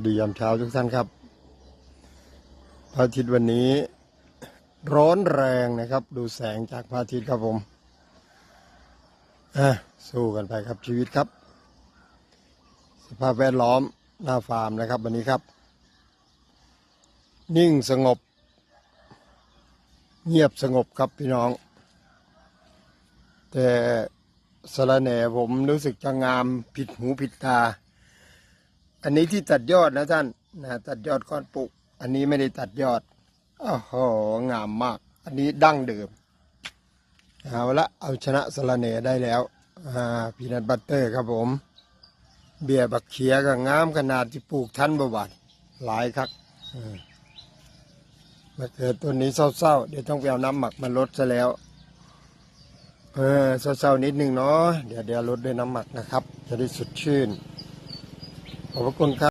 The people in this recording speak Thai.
วัสดียามเช้าทุกท่านครับพระอาทิตย์วันนี้ ร้อนแรงนะครับ ดูแสงจากพระอาทิตย์ครับผมอสู้กันไปครับชีวิตครับ สภาพแวดล้อมหน้าฟาร์มนะครับ วันนี้ครับ นิ่งสงบ เงียบสงบครับพี่น้อง แต่สระแหน่ผมรู้สึกจะงามผิดหูผิดตา อันนี้ที่ตัดยอดนะท่านนะตัดยอดก้อนปุกอันนี้ไม่ได้ตัดยอดโอ้โหงามมาก อันนี้ดั้งเดิมเอาละเอาชนะสะระแหน่ได้แล้วอ่าพีนัทบัตเตอร์ครับผม เบียร์บักเขียก็งามขนาดที่ปลูกทันบวานหลายครับมาเกิดต้นนี้เศร้าๆ เดี๋ยวต้องไปเอาน้ำหมักมาลดซะแล้ว เออเศร้าๆนิดนึงเนาะเดี๋ยวเดี๋ยวลดด้วยน้ำหมักนะครับ จะได้สดชื่น ขอบพระคุณครับ